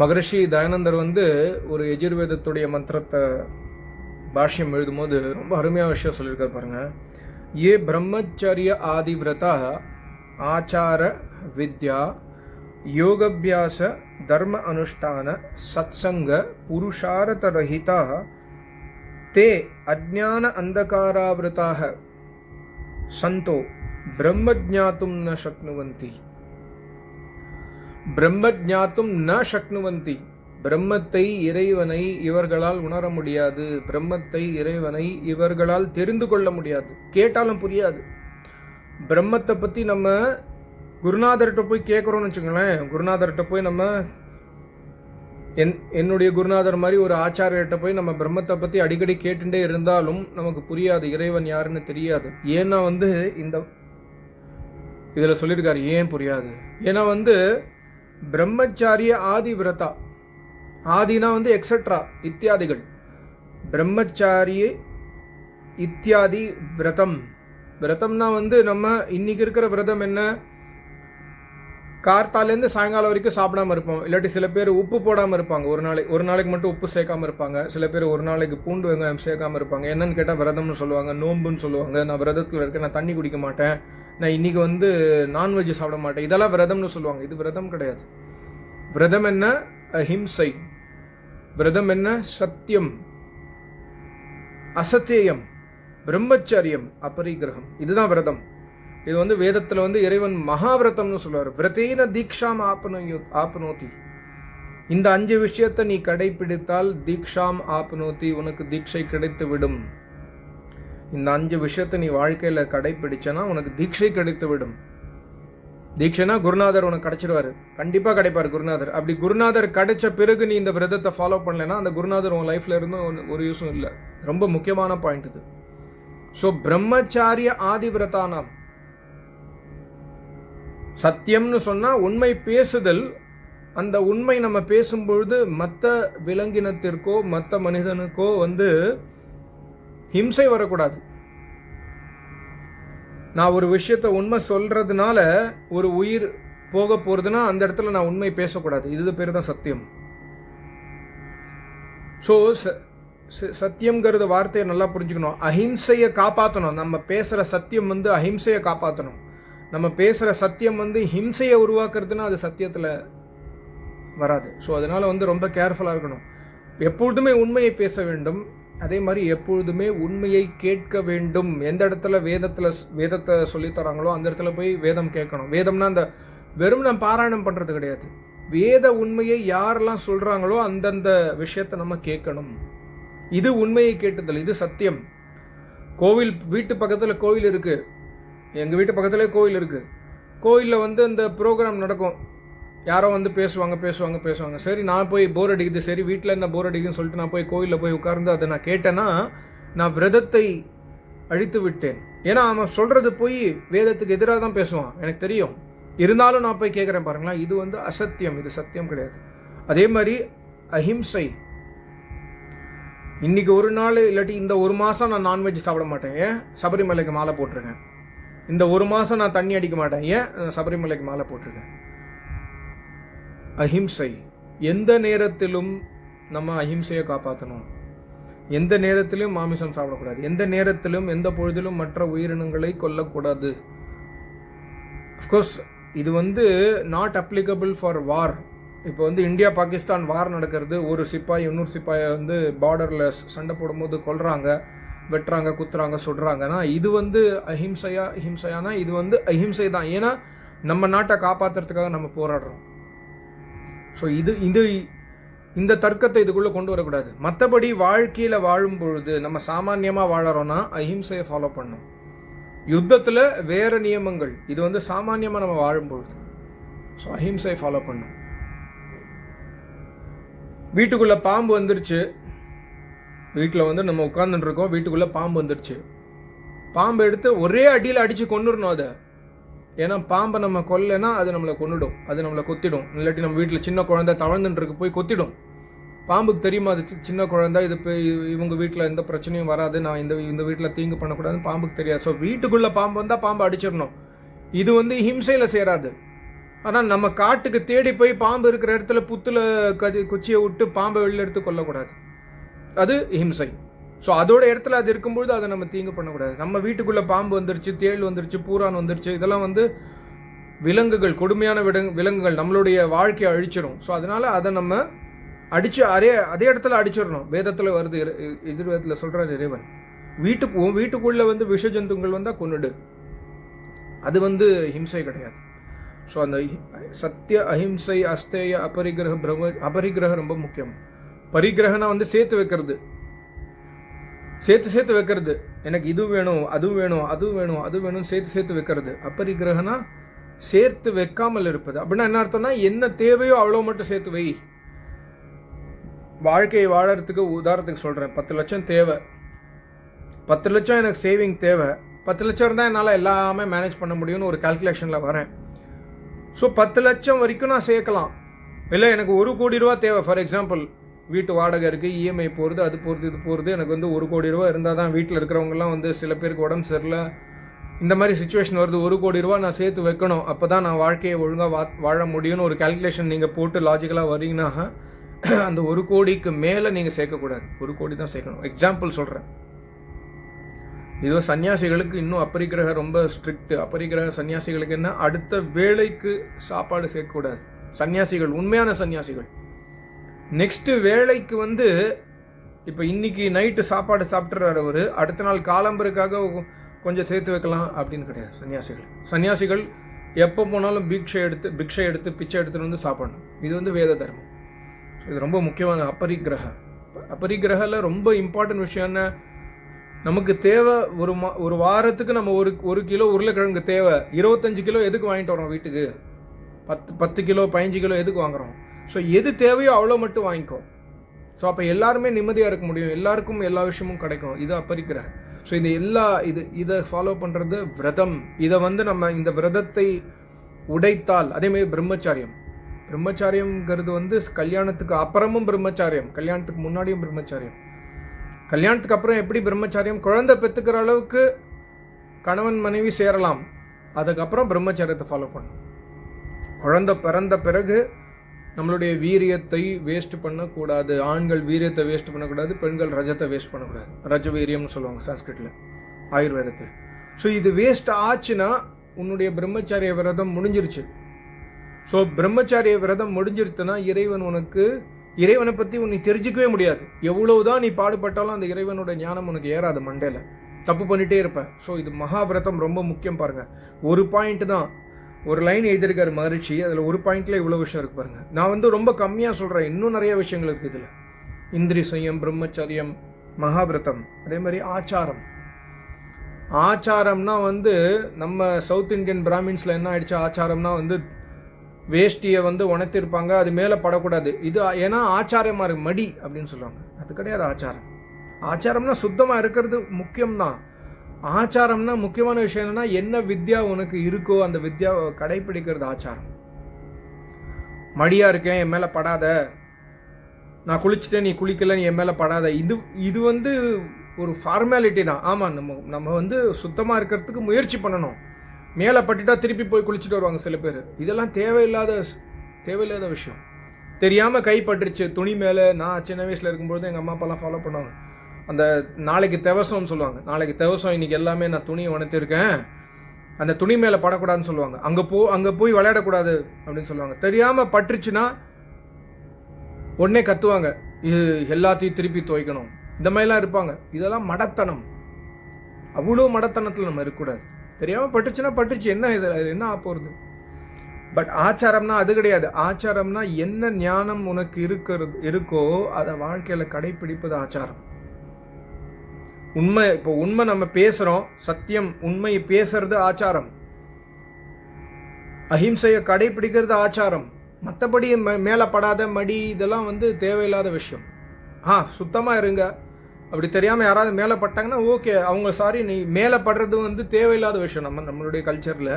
மகரிஷி தயானந்தர் வந்து ஒரு எஜுர்வேதத்துடைய மந்திரத்தை பாஷ்யம் எழுதும்போது ரொம்ப அருமையான விஷயம் சொல்லியிருக்காரு பாருங்க. ஏ பிரம்மச்சரிய ஆதிவிரதா ஆச்சார வித்யா யோகபியாச தர்ம அனுஷ்டான சத்சங்க புருஷாரதரஹிதா தே அஜ்ஞான அந்தகாராவிரதாக சந்தோ பிரம்ம ஜாத்தும் ந சக்னுவந்தி. பிரம்ம ஜாத்தும் ந சக்னுவந்தி பிரம்மத்தை இறைவனை இவர்களால் உணர முடியாது. பிரம்மத்தை இறைவனை இவர்களால் தெரிந்து கொள்ள முடியாது. கேட்டாலும் புரியாது. பிரம்மத்தை பற்றி நம்ம குருநாதர்கிட்ட போய் கேட்குறோம்னு வச்சுக்கோங்களேன். குருநாதர்கிட்ட போய் நம்ம என் என்னுடைய குருநாதர் மாதிரி ஒரு ஆச்சாரியர்கிட்ட போய் நம்ம பிரம்மத்தை பற்றி அடிக்கடி கேட்டுட்டே இருந்தாலும் நமக்கு புரியாது. இறைவன் யாருன்னு தெரியாது. ஏன்னா வந்து இந்த இதில் சொல்லியிருக்காரு ஏன் புரியாது? ஏன்னா வந்து பிரம்மச்சாரிய ஆதி விரதா. ஆதினா வந்து எக்ஸட்ரா இத்தியாதிகள். பிரம்மச்சாரிய இத்தியாதி விரதம். விரதம்னா வந்து நம்ம இன்னைக்கு இருக்கிற விரதம் என்ன? கார்த்தாலேருந்து சாயங்காலம் வரைக்கும் சாப்பிடாம இருப்போம். இல்லாட்டி சில பேர் உப்பு போடாமல் இருப்பாங்க. ஒரு நாளைக்கு ஒரு நாளைக்கு மட்டும் உப்பு சேர்க்காம இருப்பாங்க. சில பேர் ஒரு நாளைக்கு பூண்டு வெங்காயம் சேர்க்காம இருப்பாங்க. என்னன்னு கேட்டால் விரதம்னு சொல்லுவாங்க நோம்புன்னு சொல்லுவாங்க. நான் விரதத்தில் இருக்கேன் நான் தண்ணி குடிக்க மாட்டேன். நான் இன்னைக்கு வந்து நான்வெஜ் சாப்பிட மாட்டேன். இதெல்லாம் விரதம்னு சொல்லுவாங்க. இது விரதம் கிடையாது. விரதம் என்ன? அஹிம்சை. விரதம் என்ன? சத்தியம். அசத்தியம். பிரம்மச்சரியம். அபரிகிரகம். இதுதான் விரதம். இது வந்து வேதத்தில் வந்து இறைவன் மகாவிரதம்னு சொல்லுவார் விரதேன தீக்ஷாம் ஆப்னோ ஆப்னோதி. இந்த அஞ்சு விஷயத்தை நீ கடைபிடித்தால் தீக்ஷாம் ஆப்னோதி உனக்கு தீட்சை கிடைத்து விடும் இந்த அஞ்சு விஷயத்தை நீ வாழ்க்கையில் கடைப்பிடிச்சனா உனக்கு தீட்சை கிடைத்து விடும் தீட்சைனா குருநாதர் உனக்கு கிடைச்சிருவாரு. கண்டிப்பாக கிடைப்பார் குருநாதர். அப்படி குருநாதர் கிடைச்ச பிறகு நீ இந்த விரதத்தை ஃபாலோ பண்ணலைன்னா அந்த குருநாதர் உன் லைஃப்ல இருந்தும் ஒரு யூஸும் இல்லை. ரொம்ப முக்கியமான பாயிண்ட் இது. ஸோ பிரம்மச்சாரிய ஆதிவிரதானாம். சத்தியம்னு சொன்னால் உண்மை பேசுதல் அந்த உண்மை நம்ம பேசும்பொழுது மற்ற விலங்கினத்திற்கோ மற்ற மனிதனுக்கோ வந்து ஹிம்சை வரக்கூடாது. நான் ஒரு விஷயத்த உண்மை சொல்றதுனால ஒரு உயிர் போக போறதுன்னா அந்த இடத்துல நான் உண்மை பேசக்கூடாது. இது பேர் தான் சத்தியம். ஸோ சத்தியம்ங்கிறது வார்த்தையை நல்லா புரிஞ்சுக்கணும். அஹிம்சையை காப்பாற்றணும் நம்ம பேசுகிற சத்தியம் வந்து அஹிம்சையை காப்பாற்றணும் நம்ம பேசுகிற சத்தியம் வந்து ஹிம்சையை உருவாக்குறதுன்னா அது சத்தியத்தில் வராது. ஸோ அதனால் வந்து ரொம்ப கேர்ஃபுல்லாக இருக்கணும். எப்பொழுதுமே உண்மையை பேச வேண்டும். அதே மாதிரி எப்பொழுதுமே உண்மையை கேட்க வேண்டும். எந்த இடத்துல வேதத்தில் வேதத்தை சொல்லித் தராங்களோ அந்த இடத்துல போய் வேதம் கேட்கணும். வேதம்னா அந்த வெறும் நம்ம பாராயணம் பண்ணுறது கிடையாது. வேத உண்மையை யாரெல்லாம் சொல்கிறாங்களோ அந்தந்த விஷயத்தை நம்ம கேட்கணும். இது உண்மையை கேட்டுதல் இது சத்தியம். கோவில் வீட்டு பக்கத்தில் கோவில் இருக்குது எங்கள் வீட்டு பக்கத்துலேயே கோவில் இருக்குது கோயிலில் வந்து அந்த ப்ரோக்ராம் நடக்கும். யாரோ வந்து பேசுவாங்க பேசுவாங்க பேசுவாங்க. சரி நான் போய் போர் அடிக்குது. சரி வீட்டில் என்ன போர் அடிக்குதுன்னு சொல்லிட்டு நான் போய் கோயிலில் போய் உட்கார்ந்து அதை நான் கேட்டேன்னா நான் விரதத்தை அழித்து விட்டேன். ஏன்னா அவன் சொல்கிறது போய் வேதத்துக்கு எதிராக தான் பேசுவான். எனக்கு தெரியும். இருந்தாலும் நான் போய் கேட்குறேன் பாருங்களேன். இது வந்து அசத்தியம். இது சத்தியம் கிடையாது. அதே மாதிரி அஹிம்சை. இன்னைக்கு ஒரு நாள் இல்லாட்டி இந்த ஒரு மாதம் நான் நான்வெஜ் சாப்பிட மாட்டேன். ஏன்? சபரிமலைக்கு மாலை போட்டிருக்கேன். இந்த ஒரு மாதம் நான் தண்ணி அடிக்க மாட்டேன். ஏன்? சபரிமலைக்கு மாலை போட்டிருக்கேன். அஹிம்சை. எந்த நேரத்திலும் நம்ம அஹிம்சையை காப்பாற்றணும் எந்த நேரத்திலும் மாமிசம் சாப்பிடக்கூடாது. எந்த நேரத்திலும் எந்த பொழுதிலும் மற்ற உயிரினங்களை கொல்லக்கூடாது. அஃப்கோர்ஸ் இது வந்து நாட் அப்ளிகபிள் ஃபார் வார் இப்போ வந்து இந்தியா பாகிஸ்தான் வார் நடக்கிறது. ஒரு சிப்பாய் இன்னொரு சிப்பாயை வந்து பார்டரில் சண்டை போடும்போது கொல்றாங்க வெட்டுறாங்க குத்துறாங்க சுடுறாங்கன்னா இது வந்து அஹிம்சையா அஹிம்சையானா இது வந்து அஹிம்சை தான். ஏன்னா நம்ம நாட்டை காப்பாற்றுறதுக்காக நம்ம போராடுறோம். ஸோ இது இது இந்த தர்க்கத்தை இதுக்குள்ளே கொண்டு வரக்கூடாது. மற்றபடி வாழ்க்கையில் வாழும் பொழுது நம்ம சாமானியமாக வாழறோன்னா அஹிம்சையை ஃபாலோ பண்ணும். யுத்தத்தில் வேறு நியமங்கள். இது வந்து சாமானியமாக நம்ம வாழும் பொழுது ஸோ அஹிம்சையை ஃபாலோ பண்ணும். வீட்டுக்குள்ளே பாம்பு வந்துருச்சு. வீட்டில் வந்து நம்ம உட்காந்துட்டு இருக்கோம். வீட்டுக்குள்ளே பாம்பு வந்துருச்சு. பாம்பு எடுத்து ஒரே அடியில் அடித்து கொண்டுடணும் அதை. ஏன்னா பாம்பை நம்ம கொல்லைன்னா அது நம்மளை கொன்னுடும். அது நம்மளை கொத்திடும். இல்லாட்டி நம்ம வீட்டில் சின்ன குழந்தை தவழ்ந்துட்டுருக்கு போய் கொத்திடும். பாம்புக்கு தெரியுமா அது சி- சின்ன குழந்தை இது போய் இவங்க வீட்டில் எந்த பிரச்சனையும் வராது. நான் இந்த இந்த வீட்டில் தீங்கு பண்ணக்கூடாதுன்னு பாம்புக்கு தெரியாது. ஸோ வீட்டுக்குள்ளே பாம்பு வந்தால் பாம்பை அடிச்சிடணும். இது வந்து ஹிம்சையில் சேராது. ஆனால் நம்ம காட்டுக்கு தேடி போய் பாம்பு இருக்கிற இடத்துல புத்துல கதி குச்சியை விட்டு பாம்பை வெளியில் எடுத்து கொல்லக்கூடாது. அது ஹிம்சை. ஸோ அதோட இடத்துல அது இருக்கும்பொழுது அதை நம்ம தீங்கு பண்ணக்கூடாது. நம்ம வீட்டுக்குள்ளே பாம்பு வந்துருச்சு தேள் வந்துருச்சு பூரான் வந்துருச்சு இதெல்லாம் வந்து விலங்குகள் கொடுமையான விலங்கு விலங்குகள் நம்மளுடைய வாழ்க்கையை அழிச்சிடும் ஸோ அதனால் அதை நம்ம அடித்து அதே அதே இடத்துல அடிச்சிடணும். வேதத்தில் வருது எதிர்வேதத்தில் சொல்கிறார் இறைவன். வீட்டுக்கு உன் வீட்டுக்குள்ளே வந்து விஷ ஜந்துங்கள் வந்தால் கொன்னுடு. அது வந்து ஹிம்சை கிடையாது. ஸோ அந்த சத்திய அஹிம்சை அஸ்தேய அபரிகிரக பிரம்ம அபரிகிரகம் ரொம்ப முக்கியம். பரிகிரகனா வந்து சேர்த்து வைக்கிறது. சேர்த்து சேர்த்து வைக்கிறது. எனக்கு இது வேணும் அது வேணும் அது வேணும் அது வேணும் சேர்த்து சேர்த்து வைக்கிறது. அப்பரிகிரகனா சேர்த்து வைக்காமல் இருப்பது. அப்படின்னா என்ன அர்த்தம்னா என்ன தேவையோ அவ்வளோ மட்டும் சேர்த்து வை. வாழ்க்கையை வாழறதுக்கு உதாரணத்துக்கு சொல்கிறேன் பத்து லட்சம் தேவை. பத்து லட்சம் எனக்கு சேவிங் தேவை. பத்து லட்சம் இருந்தால் என்னால் எல்லாமே மேனேஜ் பண்ண முடியும்னு ஒரு கால்குலேஷனில் வரேன். ஸோ பத்து லட்சம் வரைக்கும் நான் சேர்க்கலாம். இல்லை எனக்கு ஒரு கோடி ரூபா தேவை. ஃபார் எக்ஸாம்பிள் வீட்டு வாடகை இருக்குது இஎம்ஐ போகிறது அது போகிறது இது போகிறது எனக்கு வந்து ஒரு கோடி ரூபா இருந்தால் தான் வீட்டில் இருக்கிறவங்கலாம் வந்து சில பேருக்கு உடம்பு சரியில்லை. இந்த மாதிரி சுச்சுவேஷன் வருது. ஒரு கோடி ரூபா நான் சேர்த்து வைக்கணும். அப்போ தான் நான் வாழ்க்கையை ஒழுங்காக வா வாழ முடியும்னு ஒரு கால்குலேஷன் நீங்கள் போட்டு லாஜிக்கலாக வரீங்கன்னா அந்த ஒரு கோடிக்கு மேலே நீங்கள் சேர்க்கக்கூடாது. ஒரு கோடி தான் சேர்க்கணும். எக்ஸாம்பிள் சொல்கிறேன் இதோ சன்னியாசிகளுக்கு இன்னும் அபரிக்கிரக ரொம்ப ஸ்ட்ரிக்ட் அபரிக்கிரக சன்னியாசிகளுக்கு என்ன? அடுத்த வேலைக்கு சாப்பாடு சேர்க்கக்கூடாது. சன்னியாசிகள் உண்மையான சன்னியாசிகள். நெக்ஸ்ட்டு வேலைக்கு வந்து இப்போ இன்னைக்கு நைட்டு சாப்பாடு சாப்பிட்றாரு அவர். அடுத்த நாள் காலம்பருக்காக கொஞ்சம் சேர்த்து வைக்கலாம் அப்படின்னு கிடையாது சன்னியாசிகள். சன்னியாசிகள் எப்போ போனாலும் பிக்ஷை எடுத்து பிக்ஷை எடுத்து பிச்சை எடுத்துகிட்டு வந்து சாப்பிடணும். இது வந்து வேத தர்மம். ஸோ இது ரொம்ப முக்கியமான அபரிக்கிரக. அபரிக்கிரகில் ரொம்ப இம்பார்ட்டன்ட் விஷயம் என்ன? நமக்கு தேவை ஒரு மா ஒரு வாரத்துக்கு நம்ம ஒரு ஒரு கிலோ உருளைக்கிழங்கு தேவை. இருபத்தஞ்சு கிலோ எதுக்கு வாங்கிட்டு வரோம் வீட்டுக்கு? பத்து பத்து கிலோ பதினஞ்சு கிலோ எதுக்கு வாங்குறோம்? ஸோ எது தேவையோ அவ்வளோ மட்டும் வாங்கிக்கோ. ஸோ அப்போ எல்லாருமே நிம்மதியாக இருக்க முடியும். எல்லாருக்கும் எல்லா விஷயமும் கிடைக்கும். இது அப்பரிக்கிற ஸோ இந்த எல்லா இது இதை ஃபாலோ பண்ணுறது விரதம். இதை வந்து நம்ம இந்த விரதத்தை உடைத்தால் அதேமாதிரி பிரம்மச்சாரியம். பிரம்மச்சாரியம்ங்கிறது வந்து கல்யாணத்துக்கு அப்புறமும் பிரம்மச்சாரியம். கல்யாணத்துக்கு முன்னாடியும் பிரம்மச்சாரியம். கல்யாணத்துக்கு அப்புறம் எப்படி பிரம்மச்சாரியம்? குழந்தை பெற்றுக்கிற அளவுக்கு கணவன் மனைவி சேரலாம். அதுக்கப்புறம் பிரம்மச்சாரியத்தை ஃபாலோ பண்ணணும். குழந்தை பிறந்த பிறகு நம்மளுடைய வீரியத்தை வேஸ்ட் பண்ணக்கூடாது. ஆண்கள் வீரியத்தை வேஸ்ட் பண்ணக்கூடாது பெண்கள் ரஜத்தை வேஸ்ட் பண்ணக்கூடாது. ரஜ வீரியம்னு சொல்லுவாங்க சான்ஸ்கிரிட்டில் ஆயுர்வேதத்தில். ஸோ இது வேஸ்ட் ஆச்சுன்னா உன்னுடைய பிரம்மச்சாரிய விரதம் முடிஞ்சிருச்சு. ஸோ பிரம்மச்சாரிய விரதம் முடிஞ்சிருச்சுன்னா இறைவன் உனக்கு இறைவனை பற்றி உன்னை தெரிஞ்சிக்கவே முடியாது. எவ்வளவுதான் நீ பாடுபட்டாலும் அந்த இறைவனோட ஞானம் உனக்கு ஏறாது மண்டையில். தப்பு பண்ணிட்டே இருப்ப. ஸோ இது மகாவிரதம் ரொம்ப முக்கியம் பாருங்க. ஒரு பாயிண்ட் தான். ஒரு லைன் எழுதியிருக்காரு மகிழ்ச்சி அதில் ஒரு பாயிண்ட்ல இவ்வளோ விஷயம் இருக்கு பாருங்க. நான் வந்து ரொம்ப கம்மியாக சொல்கிறேன் இன்னும் நிறைய விஷயங்கள் இருக்குது இதில். இந்திரி சயம் பிரம்மச்சரியம் மகாபிரதம் அதே மாதிரி ஆச்சாரம். ஆச்சாரம்னா வந்து நம்ம சவுத் இந்தியன் பிராமின்ஸில் என்ன ஆயிடுச்சு? ஆச்சாரம்னா வந்து வேஷ்டியை வந்து உணர்த்திருப்பாங்க. அது மேலே படக்கூடாது. இது ஏன்னா ஆச்சாரமாக இருக்கு. மடி அப்படின்னு சொல்லுவாங்க. அது கிடையாது ஆச்சாரம். ஆச்சாரம்னா சுத்தமாக இருக்கிறது முக்கியம்தான். ஆச்சாரம்னா முக்கியமான விஷயம் என்னன்னா என்ன வித்யா உனக்கு இருக்கோ அந்த வித்யாவை கடைபிடிக்கிறது ஆச்சாரம். மடியா இருக்கேன் என் மேலே படாத. நான் குளிச்சுட்டேன் நீ குளிக்கல நீ என் மேலே படாத. இது இது வந்து ஒரு ஃபார்மாலிட்டி தான். ஆமாம் நம்ம நம்ம வந்து சுத்தமாக இருக்கிறதுக்கு முயற்சி பண்ணணும். மேலே பட்டுட்டா திருப்பி போய் குளிச்சுட்டு வருவாங்க சில பேர். இதெல்லாம் தேவையில்லாத தேவையில்லாத விஷயம். தெரியாமல் கைப்பற்றுச்சு துணி மேலே. நான் சின்ன வயசில் இருக்கும்போது எங்கள் அம்மா அப்பாலாம் ஃபாலோ பண்ணுவாங்க. அந்த நாளைக்கு தெவசம்னு சொல்லுவாங்க. நாளைக்கு தெவசம் இன்னைக்கு எல்லாமே நான் துணியை உணர்த்திருக்கேன். அந்த துணி மேலே படக்கூடாதுன்னு சொல்லுவாங்க. அங்கே போ அங்கே போய் விளையாடக்கூடாது அப்படின்னு சொல்லுவாங்க. தெரியாமல் பட்டுருச்சுன்னா உடனே கத்துவாங்க. இது எல்லாத்தையும் திருப்பி துவைக்கணும். இந்த மாதிரிலாம் இருப்பாங்க. இதெல்லாம் மடத்தனம். அவ்வளோ மடத்தனத்தில் நம்ம இருக்கக்கூடாது. தெரியாமல் பட்டுச்சுன்னா பட்டுச்சு என்ன இது? அது என்ன ஆ போகிறது பட் ஆச்சாரம்னா அது கிடையாது. ஆச்சாரம்னா என்ன ஞானம் உனக்கு இருக்கிறது இருக்கோ அதை வாழ்க்கையில் கடைப்பிடிப்பது ஆச்சாரம். உண்மை இப்போ உண்மை நம்ம பேசுகிறோம் சத்தியம் உண்மை பேசுறது ஆச்சாரம். அஹிம்சையை கடைப்பிடிக்கிறது ஆச்சாரம். மற்றபடி மேலே படாத மடி இதெல்லாம் வந்து தேவையில்லாத விஷயம். ஆ சுத்தமாக இருங்க. அப்படி தெரியாமல் யாராவது மேலே பட்டாங்கன்னா ஓகே அவங்க சாரி நீ மேலே படுறது வந்து தேவையில்லாத விஷயம். நம்ம நம்மளுடைய கல்ச்சரில்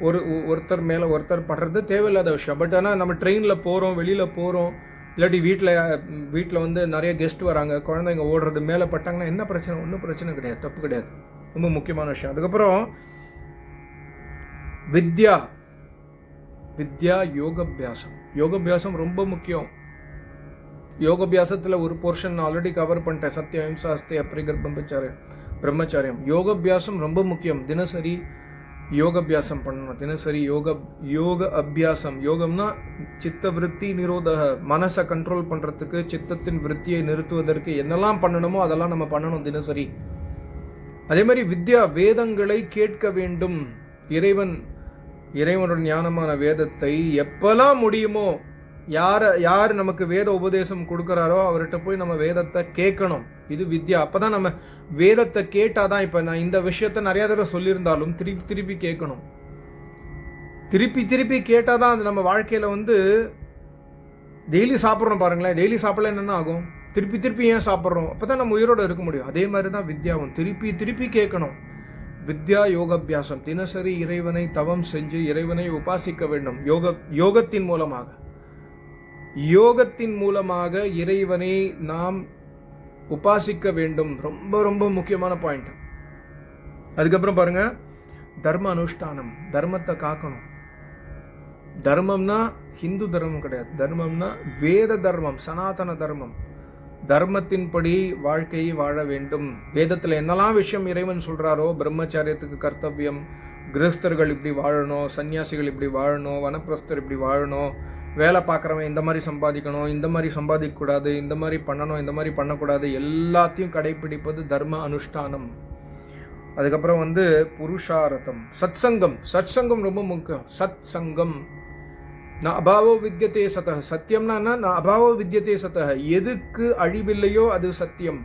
ஒரு ஒருத்தர் மேலே ஒருத்தர் படுறது தேவையில்லாத விஷயம். பட் ஆனால் நம்ம ட்ரெயினில் போகிறோம் வெளியில் போகிறோம் இல்லாட்டி வீட்டில் வீட்டில் வந்து நிறைய கெஸ்ட் வராங்க குழந்தைங்க ஓடுறது மேலே பட்டாங்கன்னா என்ன பிரச்சனை? ஒன்றும் பிரச்சனை கிடையாது தப்பு கிடையாது. ரொம்ப முக்கியமான விஷயம். அதுக்கப்புறம் வித்யா. வித்யா யோகாபியாசம். யோகாபியாசம் ரொம்ப முக்கியம். யோகாபியாசத்தில் ஒரு போர்ஷன் ஆல்ரெடி கவர் பண்ணிட்டேன். சத்திய அஹிம்சா அஸ்தி அப்ரிகர் பிரம்மச்சாரியம். பிரம்மச்சாரியம். யோகாபியாசம் ரொம்ப முக்கியம். தினசரி யோகாபியாசம் பண்ணணும். தினசரி யோக யோக அபியாசம். யோகம்னா சித்த விருத்தி நிரோதக மனசை கண்ட்ரோல் பண்ணுறதுக்கு சித்தத்தின் விருத்தியை நிறுத்துவதற்கு என்னெல்லாம் பண்ணணுமோ அதெல்லாம் நம்ம பண்ணணும் தினசரி. அதே மாதிரி வித்யா வேதங்களை கேட்க வேண்டும். இறைவன் இறைவனோட ஞானமான வேதத்தை எப்பெல்லாம் முடியுமோ யாரை யார் நமக்கு வேத உபதேசம் கொடுக்குறாரோ அவர்கிட்ட போய் நம்ம வேதத்தை கேட்கணும். இது வித்யா. அப்பதான் நம்ம வேதத்தை கேட்டாதான் இப்ப நான் இந்த விஷயத்த நிறைய தடவை சொல்லியிருந்தாலும் திருப்பி திருப்பி கேட்கணும். திருப்பி திருப்பி கேட்டாதான் அது நம்ம வாழ்க்கையில வந்து டெய்லி சாப்பிட்றோம் பாருங்களேன். டெய்லி சாப்பிடல என்னென்ன ஆகும்? திருப்பி திருப்பி ஏன் சாப்பிட்றோம்? அப்பதான் நம்ம உயிரோட இருக்க முடியும். அதே மாதிரி தான் வித்யாவும். திருப்பி திருப்பி கேட்கணும். வித்யா யோகாபியாசம். தினசரி இறைவனை தவம் செஞ்சு இறைவனை உபாசிக்க வேண்டும். யோக யோகத்தின் மூலமாக. யோகத்தின் மூலமாக இறைவனை நாம் உபாசிக்க வேண்டும். ரொம்ப ரொம்ப முக்கியமான பாயிண்ட் அதுக்கப்புறம் பாருங்க தர்ம அனுஷ்டானம் தர்மத்தை காக்கணும். தர்மம்னா ஹிந்து தர்மம் கிடையாது. தர்மம்னா வேத தர்மம் சனாதன தர்மம். தர்மத்தின்படி வாழ்க்கையை வாழ வேண்டும். வேதத்தில் என்னெல்லாம் விஷயம் இறைவன் சொல்றாரோ பிரம்மச்சாரியத்துக்கு கர்த்தவியம் கிரஸ்தர்கள் இப்படி வாழணும் சன்னியாசிகள் இப்படி வாழணும் வனப்பிரஸ்தர் இப்படி வாழணும் வேலை பார்க்குறவன் இந்த மாதிரி சம்பாதிக்கணும் இந்த மாதிரி சம்பாதிக்கக்கூடாது இந்த மாதிரி பண்ணணும் இந்த மாதிரி பண்ணக்கூடாது எல்லாத்தையும் கடைபிடிப்பது தர்ம அனுஷ்டானம். அதுக்கப்புறம் வந்து புருஷாரதம் சத் சங்கம் சத் சங்கம் ரொம்ப முக்கியம். சத் சங்கம் நான் அபாவோ வித்தியதே சதக சத்தியம்னா நான் அபாவோ வித்தியதே சதக எதுக்கு அழிவில்லையோ அது சத்தியம்.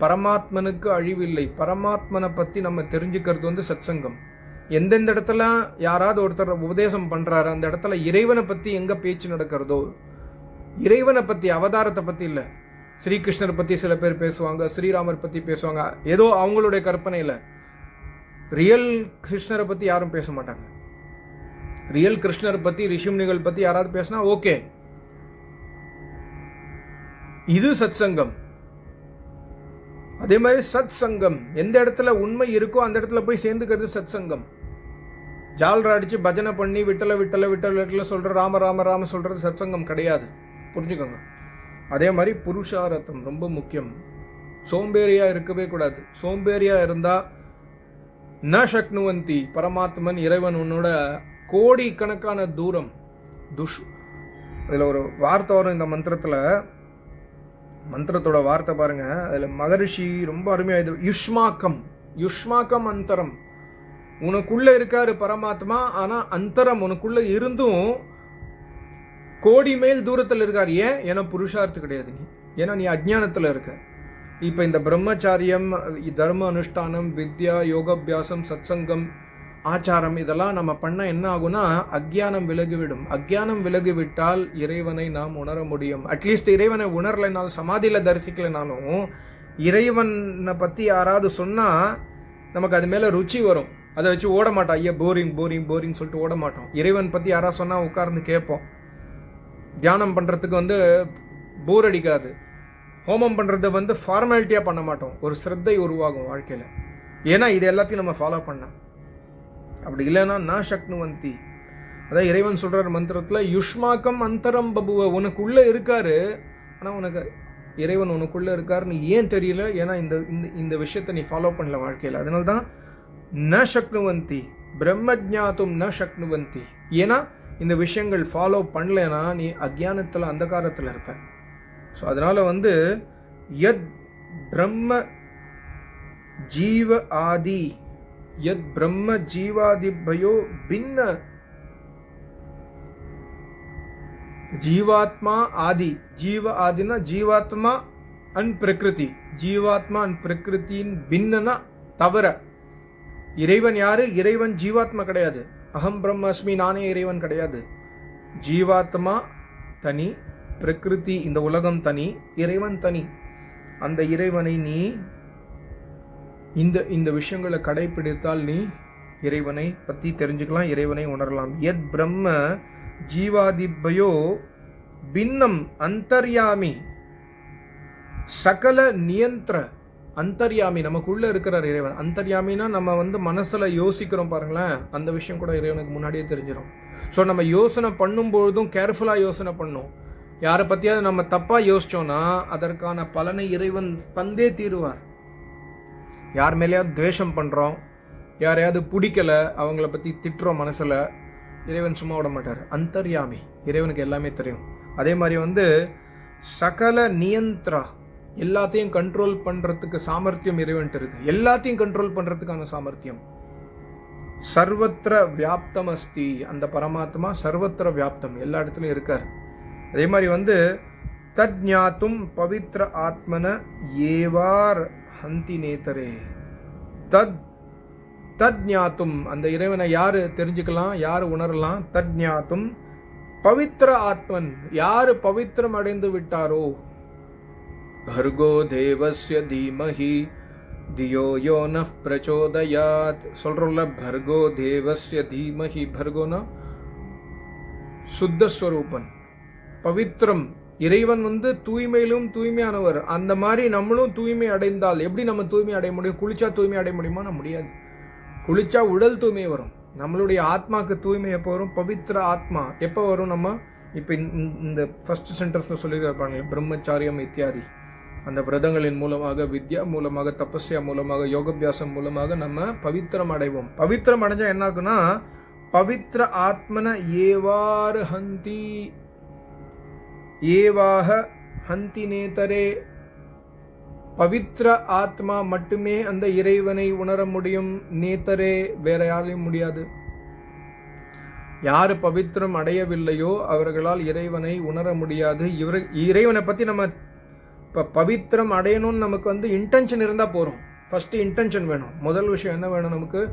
பரமாத்மனுக்கு அழிவில்லை. பரமாத்மனை பற்றி நம்ம தெரிஞ்சுக்கிறது வந்து சத்சங்கம். எந்தெந்த இடத்துல யாராவது ஒருத்தர் உபதேசம் பண்ணுறாரு அந்த இடத்துல இறைவனை பற்றி எங்கே பேச்சு நடக்கிறதோ இறைவனை பற்றி அவதாரத்தை பற்றி இல்லை. ஸ்ரீகிருஷ்ணர் பற்றி சில பேர் பேசுவாங்க ஸ்ரீராமர் பற்றி பேசுவாங்க. ஏதோ அவங்களுடைய கற்பனையில். ரியல் கிருஷ்ணரை பற்றி யாரும் பேச மாட்டாங்க. ரியல் கிருஷ்ணர் பற்றி ரிஷிமுனிகள் பற்றி யாராவது பேசினா ஓகே. இது சத்சங்கம். அதே மாதிரி சத் சங்கம் எந்த இடத்துல உண்மை இருக்கோ அந்த இடத்துல போய் சேர்ந்துக்கிறது சத் சங்கம் ஜால்ரா அடிச்சு பஜனை பண்ணி விட்டலை விட்டலை விட்டலை விட்டலை சொல்கிற ராம ராம ராம சொல்கிறது சத்சங்கம் கிடையாது. புரிஞ்சுக்கோங்க. அதே மாதிரி புருஷாரத்தம் ரொம்ப முக்கியம். சோம்பேறியாக இருக்கவே கூடாது. சோம்பேறியாக இருந்தால் ந சக்னுவந்தி பரமாத்மன் இறைவன் உன்னோட கோடி கணக்கான தூரம். துஷ். இதில் ஒரு வார்த்தை வரும் இந்த மந்திரத்தில். மந்திரத்தோட வார்த்தை பாருங்க. அதில் மகரிஷி ரொம்ப அருமையாக இது யுஷ்மாக்கம். யுஷ்மாக்கம் அந்தரம் உனக்குள்ள இருக்காரு பரமாத்மா ஆனா அந்தரம் உனக்குள்ள இருந்தும் கோடி மேல் தூரத்தில் இருக்கார். ஏன்? ஏன்னா புருஷார்த்து கிடையாது நீ. ஏன்னா நீ அஜ்ஞானத்தில் இருக்க. இப்போ இந்த பிரம்மச்சாரியம் தர்ம அனுஷ்டானம் வித்யா யோகாபியாசம் சத்சங்கம் ஆச்சாரம் இதெல்லாம் நம்ம பண்ண என்ன ஆகும்னா அக்ஞானம் விலகிவிடும். அக்ஞானம் விலகிவிட்டால் இறைவனை நாம் உணர முடியும். அட்லீஸ்ட் இறைவனை உணரலைனாலும் சமாதியில் தரிசிக்கலைனாலும் இறைவனை பற்றி யாராவது சொன்னால் நமக்கு அது மேலே ருச்சி வரும். அதை வச்சு ஓட மாட்டோம் ஐயா போரிங் போரிங் போரிங் சொல்லிட்டு ஓட மாட்டோம். இறைவன் பற்றி யாராவது சொன்னால் உட்கார்ந்து கேட்போம். தியானம் பண்ணுறதுக்கு வந்து போர் அடிக்காது. ஹோமம் பண்ணுறத வந்து ஃபார்மாலிட்டியாக பண்ண மாட்டோம். ஒரு சிரத்தை உருவாகும் வாழ்க்கையில். ஏன்னா இது எல்லாத்தையும் நம்ம ஃபாலோ பண்ணோம் அப்படி இல்லைன்னா நான் சக்னுவந்தி. அதான் இறைவன் சொல்கிறார் மந்திரத்தில் யுஷ்மாக்கம் அந்தரம் பபுவ. உனக்குள்ளே இருக்காரு. ஆனால் உனக்கு இறைவன் உனக்குள்ளே இருக்காருன்னு ஏன் தெரியல? ஏன்னா இந்த இந்த இந்த விஷயத்தை நீ ஃபாலோ பண்ணல வாழ்க்கையில். அதனால தான் ந சக்னுவந்தி பிரம்ம ஜாத்தும் ந சக்னுவந்தி ஏன்னா இந்த விஷயங்கள் ஃபாலோ பண்ணலைன்னா நீ அக்ஞானத்தில் அந்த காலத்தில் இருப்ப. ஸோ அதனால் வந்து யத் பிரம்ம ஜீவ ஆதி யத் பிரம்ம ஜீவாதிபயோ பின்ன ஜீவாத்மா ஆதி. ஜீவ ஆதினா ஜீவாத்மா அன் பிரகிருதி. ஜீவாத்மா அன் பிரகிருத்தின் பின்னனா தவிர இறைவன் யாரு? இறைவன் ஜீவாத்மா கிடையாது. அகம் பிரம்மஸ்மி நானே இறைவன் கிடையாது. ஜீவாத்மா தனி பிரகிருதி இந்த உலகம் தனி இறைவன் தனி. அந்த இறைவனை நீ இந்த இந்த விஷயங்களை கடைபிடித்தால் நீ இறைவனை பற்றி தெரிஞ்சுக்கலாம் இறைவனை உணரலாம். எத் பிரம்ம ஜீவாதிபயோ பின்னம் அந்தர்யாமி சகல நியந்திர அந்தர்யாமி நமக்குள்ளே இருக்கிற இறைவன். அந்தர்யாமினா நம்ம வந்து மனசில் யோசிக்கிறோம் பாருங்களேன். அந்த விஷயம் கூட இறைவனுக்கு முன்னாடியே தெரிஞ்சிடும் ஸோ நம்ம யோசனை பண்ணும்பொழுதும் கேர்ஃபுல்லாக யோசனை பண்ணும். யாரை பற்றியாவது நம்ம தப்பாக யோசிச்சோன்னா அதற்கான பலனை இறைவன் தந்தே தீருவார். யார் மேலேயாவது துவேஷம் பண்ணுறோம் யாரையாவது பிடிக்கல அவங்கள பற்றி திட்டுறோம் மனசில் இறைவன் சும்மா விட மாட்டார். அந்தர்யாமி இறைவனுக்கு எல்லாமே தெரியும். அதே மாதிரி வந்து சகல நியந்திரா எல்லாத்தையும் கண்ட்ரோல் பண்ணுறதுக்கு சாமர்த்தியம் இறைவன்ட்டு இருக்கு. எல்லாத்தையும் கண்ட்ரோல் பண்ணுறதுக்கான சாமர்த்தியம். சர்வத்திர வியாப்தம் அஸ்தி அந்த பரமாத்மா சர்வத்திர வியாப்தம் எல்லா இடத்துலையும் இருக்கார். அதே மாதிரி வந்து தத் ஞாத்தும் பவித்ர ஆத்மன ஏவார் ஹந்தி நேத்தரே. தத் தத் ஞாத்தும் அந்த இறைவனை யார் தெரிஞ்சுக்கலாம் யார் உணரலாம்? தத் ஞாத்தும் பவித்ர ஆத்மன் யார் பவித்திரம் அடைந்து விட்டாரோ பர்கோ देवस्य தீமஹி தியோ யோ ந பிரச்சோதயாத் சொல்றோம்ல பர்கோ தேவஸ்ய தீமஹி பர்கோனா சுத்தஸ்வரூபன் பவித்ரம் இறைவன் வந்து தூய்மையிலும் தூய்மையானவர். அந்த மாதிரி நம்மளும் தூய்மை அடைந்தால் எப்படி நம்ம தூய்மை அடைய முடியும்? குளிச்சா தூய்மை அடைய முடியுமா? நம்ம முடியாது. குளிச்சா உடல் தூய்மை வரும். நம்மளுடைய ஆத்மாக்கு தூய்மை எப்போ வரும் பவித்ர ஆத்மா. எப்போ வரும் நம்ம? இப்போ இந்த ஃபர்ஸ்ட் சென்டர்ஸில் சொல்லியிருக்காங்க பிரம்மச்சாரியம் இத்தியாதி. அந்த விரதங்களின் மூலமாக வித்யா மூலமாக தபஸ்யா மூலமாக யோகாபியாசம் மூலமாக நம்ம பவித்திரம் அடைவோம். பவித்திரம் அடைஞ்சா என்ன ஆகுனா பவித்ர ஆத்மன ஏவாறு ஹந்தி ஏவாக ஹந்தி நேதரே. பவித்ர ஆத்மா மட்டுமே அந்த இறைவனை உணர முடியும் நேத்தரே வேற யாரையும் முடியாது. யாரு பவித்திரம் அடையவில்லையோ அவர்களால் இறைவனை உணர முடியாது. இவர் இறைவனை பற்றி நம்ம இப்போ பவித்திரம் அடையணும்னு நமக்கு வந்து இன்டென்ஷன் இருந்தால் போகிறோம் ஃபஸ்ட்டு இன்டென்ஷன் வேணும். முதல் விஷயம் என்ன வேணும் நமக்கு?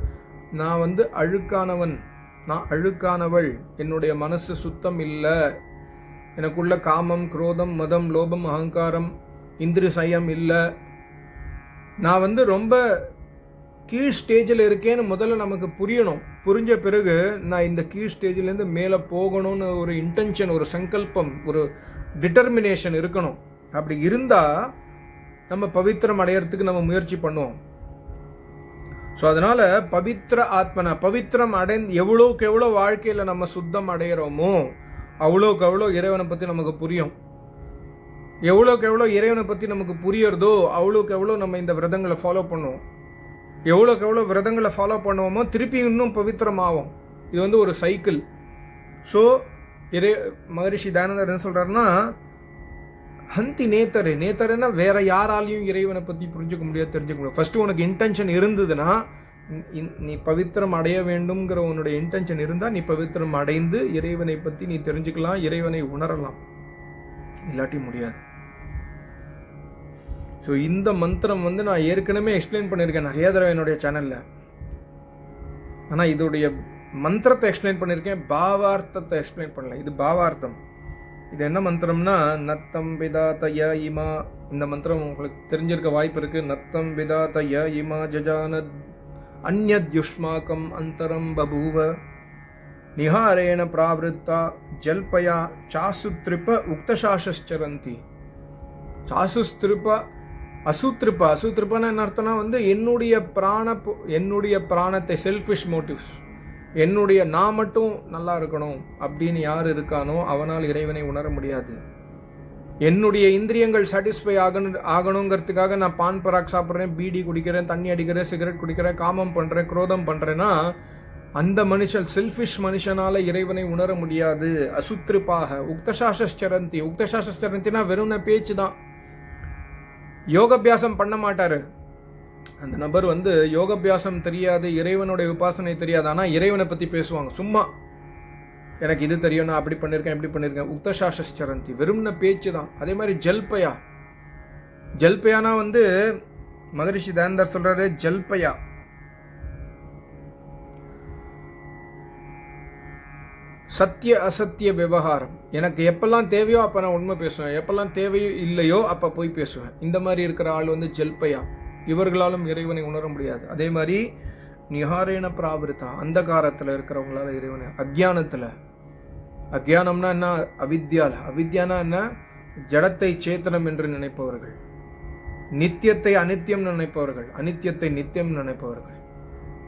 நான் வந்து அழுக்கானவன். நான் அழுக்கானவள். என்னுடைய மனசு சுத்தம் இல்லை. எனக்குள்ள காமம் குரோதம் மதம் லோபம் அகங்காரம் இந்திரி சயம் இல்லை. நான் வந்து ரொம்ப கீழ் ஸ்டேஜில் இருக்கேன்னு முதல்ல நமக்கு புரியணும். புரிஞ்ச பிறகு நான் இந்த கீழ் ஸ்டேஜ்லேருந்து மேலே போகணும்னு ஒரு இன்டென்ஷன் ஒரு சங்கல்பம் ஒரு டிட்டர்மினேஷன் இருக்கணும். அப்படி இருந்தால் நம்ம பவித்திரம் அடையறதுக்கு நம்ம முயற்சி பண்ணுவோம். ஸோ அதனால் பவித்திர ஆத்மனா பவித்திரம் அடை எவ்வளோக்கு எவ்வளோ வாழ்க்கையில் நம்ம சுத்தம் அடையிறோமோ அவ்வளோக்கு அவ்வளோ இறைவனை பற்றி நமக்கு புரியும். எவ்வளோக்கு எவ்வளோ இறைவனை பற்றி நமக்கு புரியறதோ அவ்வளோக்கு எவ்வளோ நம்ம இந்த விரதங்களை ஃபாலோ பண்ணுவோம். எவ்வளோக்கு எவ்வளோ விரதங்களை ஃபாலோ பண்ணுவோமோ திருப்பி இன்னும் பவித்திரமாகும் இது வந்து ஒரு சைக்கிள் ஸோ இறை மகரிஷி தயானந்தர் என்ன சொல்கிறாருன்னா ஹந்தி நேத்தரு நேத்தருன்னா வேற யாராலையும் இறைவனை பற்றி புரிஞ்சுக்க முடியாது தெரிஞ்சுக்க முடியாது. ஃபர்ஸ்ட் உனக்கு இன்டென்ஷன் இருந்ததுன்னா நீ பவித்திரம் அடைய வேண்டும்ங்கிற உன்னுடைய இன்டென்ஷன் இருந்தால் நீ பவித்திரம் அடைந்து இறைவனை பற்றி நீ தெரிஞ்சுக்கலாம் இறைவனை உணரலாம். இல்லாட்டி முடியாது. ஸோ இந்த மந்திரம் வந்து நான் ஏற்கனவே எக்ஸ்பிளைன் பண்ணியிருக்கேன் நிறைய தடவை என்னுடைய சேனலில் ஆனால் இதோடைய மந்திரத்தை எக்ஸ்பிளைன் பண்ணியிருக்கேன் பாவார்த்தத்தை எக்ஸ்பிளைன் பண்ணல. இது பாவார்த்தம். இது என்ன மந்திரம்னா நத்தம் விதாத்தய இமா இந்த மந்திரம் உங்களுக்கு தெரிஞ்சிருக்க வாய்ப்பு இருக்கு. நத்தம் விதாத்தய இமா ஜஜானத் அந்யுஷ்மாக்கம் அந்தரம் பபூவ நிஹாரேண பிராவிருத்தா ஜல்பயா சாசுத்ரிப்ப உக்தசாசரந்தி சாசுஸ்திருப்ப அசுத்ரிப்ப அசுத்ரிப்பன்னு என்ன அர்த்தம்னா வந்து என்னுடைய பிராண என்னுடைய பிராணத்தை செல்ஃபிஷ் மோட்டிவ்ஸ் என்னுடைய நான் மட்டும் நல்லா இருக்கணும் அப்படின்னு யார் இருக்கானோ அவனால் இறைவனை உணர முடியாது. என்னுடைய இந்திரியங்கள் சாட்டிஸ்ஃபை ஆகணும் ஆகணுங்கிறதுக்காக நான் பான் பராக் சாப்பிட்றேன் பீடி குடிக்கிறேன் தண்ணி அடிக்கிறேன் சிகரெட் குடிக்கிறேன் காமம் பண்ணுறேன் குரோதம் பண்ணுறேன்னா அந்த மனுஷன் செல்ஃபிஷ் மனுஷனால இறைவனை உணர முடியாது. அசுத்திருப்பாக. உக்தசாசரந்தி உக்தசாசரந்தினா வெறும் பேச்சு தான் யோகாபியாசம் பண்ண மாட்டாரு. அந்த நபர் வந்து யோகாபியாசம் தெரியாது இறைவனுடைய உபாசனை தெரியாது. ஆனால் இறைவனை பற்றி பேசுவாங்க. சும்மா எனக்கு இது தெரியும் நான் அப்படி பண்ணியிருக்கேன் இப்படி பண்ணியிருக்கேன் உக்தசாசரந்தி வெறும்ன பேச்சு தான். அதே மாதிரி ஜல்பயா. ஜல்பயானா வந்து மகரிஷி தயானந்தர் சொல்கிறாரு ஜல்பயா. சத்திய அசத்திய விவகாரம். எனக்கு எப்பெல்லாம் தேவையோ அப்போ நான் உண்மை பேசுவேன். எப்பெல்லாம் தேவையோ இல்லையோ அப்போ போய் பேசுவேன். இந்த மாதிரி இருக்கிற ஆள் வந்து ஜெல்பையா. இவர்களாலும் இறைவனை உணர முடியாது. அதே மாதிரி நிஹாரேன பிராவிருத்தா அந்த காரத்தில் இருக்கிறவங்களால இறைவனை அக்ஞானத்தில் அக்ஞானம்னா என்ன? அவித்யால. அவித்யானா என்ன? ஜடத்தை சேத்தனம் என்று நினைப்பவர்கள். நித்தியத்தை அனித்தியம் நினைப்பவர்கள். அனித்தியத்தை நித்தியம் நினைப்பவர்கள்.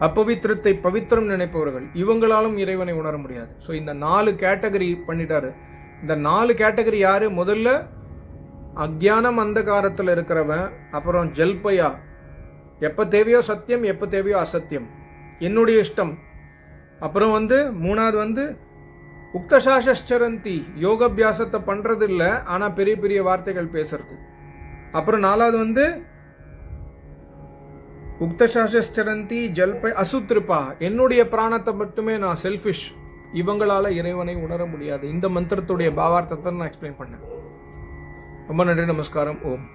அப்பவித்திரத்தை பவித்திரம் நினைப்பவர்கள். இவங்களாலும் இறைவனை உணர முடியாது. ஸோ இந்த நாலு கேட்டகரி பண்ணிட்டாரு. இந்த நாலு கேட்டகரி யாரு? முதல்ல அக்ஞானம் அந்தகாரத்தில் இருக்கிறவன் அப்புறம் ஜல்பையா எப்போ தேவையோ சத்தியம் எப்போ தேவையோ அசத்தியம். என்னுடைய இஷ்டம். அப்புறம் வந்து மூணாவது வந்து உக்தசாசரந்தி யோகாபியாசத்தை பண்ணுறது இல்லை ஆனால் பெரிய பெரிய வார்த்தைகள் பேசுறது. அப்புறம் நாலாவது வந்து உக்தசாசரந்தி ஜல்பை அசுத்ருப்பா என்னுடைய பிராணத்தை மட்டுமே நான் செல்ஃபிஷ் இவங்களால் இறைவனை உணர முடியாது. இந்த மந்திரத்துடைய பாவார்த்தத்தை நான் எக்ஸ்பிளைன் பண்ணேன். ரொம்ப நன்றி நமஸ்காரம். ஓம்.